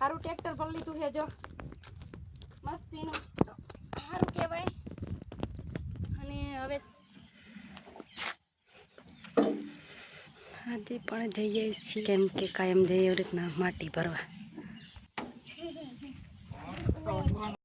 સારું ટ્રેક્ટર ભરી લીધું છે જો. મસ્તીનું. સારું કહેવાય. અને હવે આજે પણ જઈએ છીએ. કેમ કે કાયમ જઈએ એવી રીતના માટી ભરવા.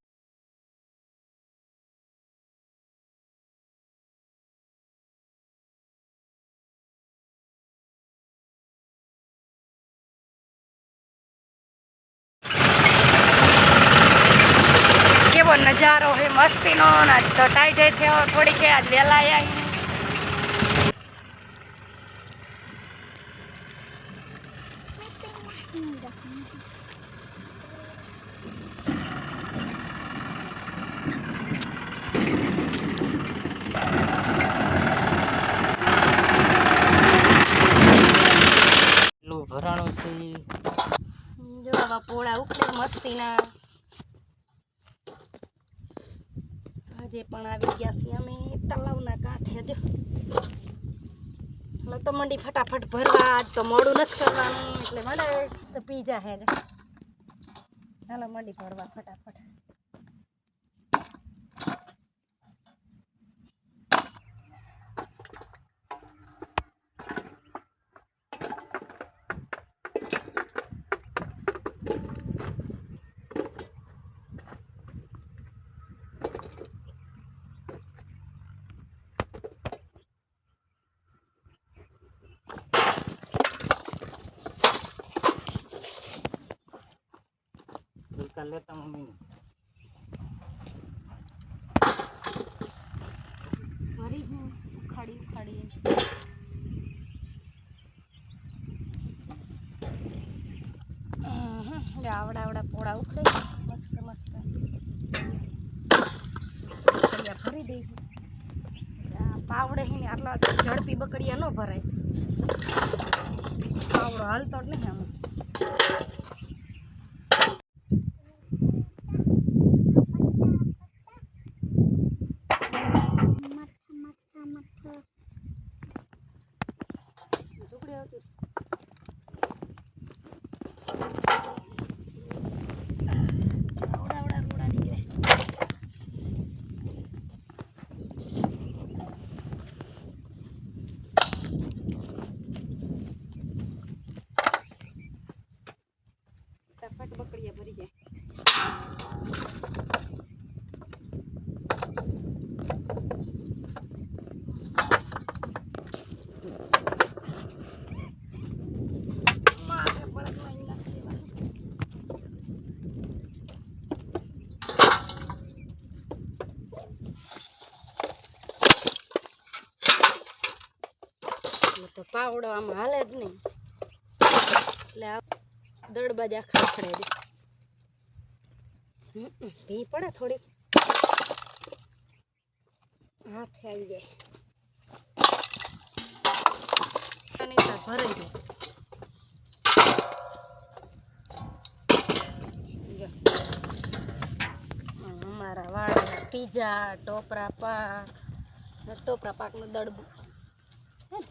નજારો હે મસ્તીનો ને આજ તો ટાઈટ થયો થોડીક આજ વહેલા આવ્યા ભરાણું છે જો આવા પોળા ઉકળે મસ્તીના તો આજે પણ આવી ગયા છીએ અમે. તલાવના કાંઠે જો. હાલો, તો મંડી ફટાફટ ભરવા. આજ તો મોડું નથી કરવાનું, એટલે મંડે તો પીઝા હે જો. હાલો, મંડી ભરવા ફટાફટ. મમ્મી ભરી હું ઉખાડી ઉખાડી અહં, જો આવડા આવડા પોળા ઉખડે મસ્ત મસ્ત બકડિયા ભરી દઈ પાવડે હે ને આટલા ઝડપી બકડિયા ન ભરાય પાવડો હાલતો જ નહીં આમાં તો પાવડો આમાં હાલે જ નહીં. એટલે આ દળબાજ આખા આખડે જ હમ, હમ, ભી પડે થોડીક. હાથે આવી જાય. ભરાઈ જાય અમારા વાળા પીઝા ટોપરા પાક ટોપરા પાકનું દડબું હે ને?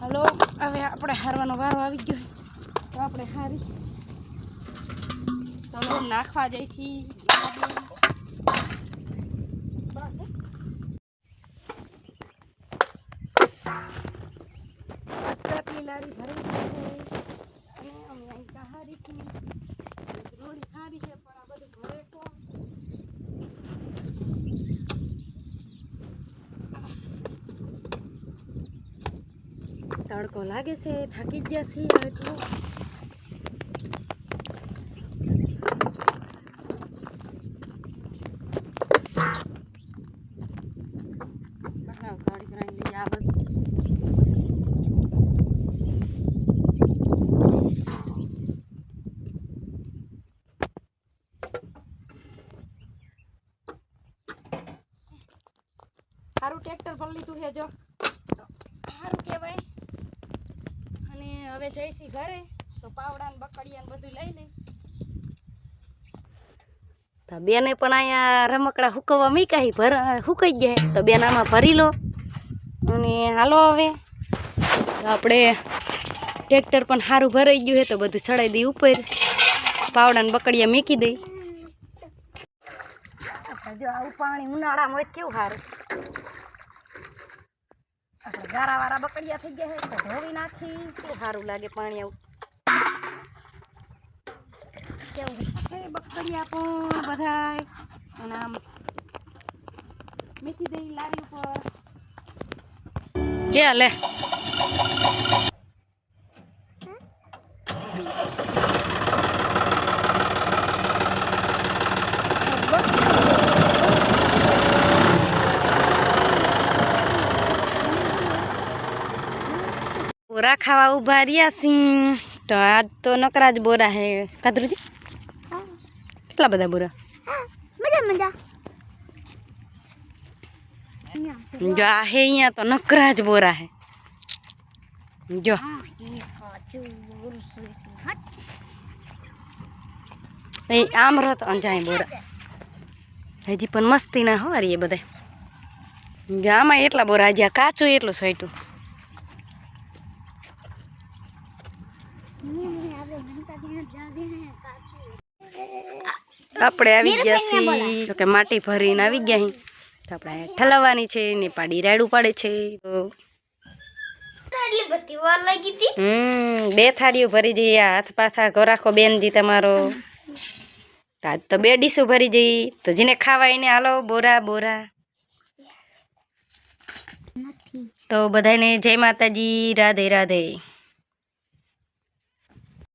હલો હવે આપણે હારવાનો વારો આવી ગયો તો આપણે હારી. તો હવે નાખવા જઈ છીએ બસ હે? આટલી લારી ભરેલી છે અને અમે અહીં હારી છીએ રોડી હારી છે પણ આ બધું ભરે કોણ તડકો લાગે છે થાકી ગયા છીએ એટલું સારું ટ્રેક્ટર પર લીધું છે સારું કહેવાય. હવે જઈશી ઘરે તો પાવડા ને બકડિયા ને બધું લઈ લઈ તો બેને પણ અહીંયા રમકડા હુકવવા મીકાઈ ભર હુકાઈ ગયા તો બેન આમાં ભરી લો. અને હાલો હવે. આપણે ટ્રેક્ટર પણ સારું ભરાઈ ગયું છે તો બધું ચડાઈ દઈ ઉપર. પાવડાને બકડિયા મૂકી દઈ. જો આવું પાણી ઉનાળામાં હોય કેવું સારું? આપણે ગારાવાળા બકડિયા થઈ ગયા છે તો ધોવી નાખી. શું સારું લાગે પાણી આવું. કેવું? છે બકડિયા પણ બધાય અને આમ મૂકી દઈ લારી ઉપર. કે લે? બોરા ખાવા ઊભા રહ્યા સિંહ તો આજ તો નકરા જ બોરા હે. કાદરુજી? કેટલા બધા બોરા? મજા મજા. જો આ હે અહીંયા તો નકરા જ બોરા હે. જો. એ આમ રહો તો અંજાય બોરા. હજી પણ મસ્તી ના હોરી એ બધા જો આમાં એટલા બોરા હજી આ કાચું એટલું સોયટું. આપણે આવી ગયા છીએ. જો કે માટી ભરીને આવી ગયા અહીં તો આપણે ઠલાવવાની છે ને પાડી રાયડું પાડે છે. તો બે થાળીઓ ભરી જઈએ. હાથ પાથા ગોરાખો બેનજી તમારો. આજ તો બે ડીશો ભરી જઈ તો જેને ખાવા એને હાલો બોરા બોરા. તો બધાને જય માતાજી. રાધે રાધે.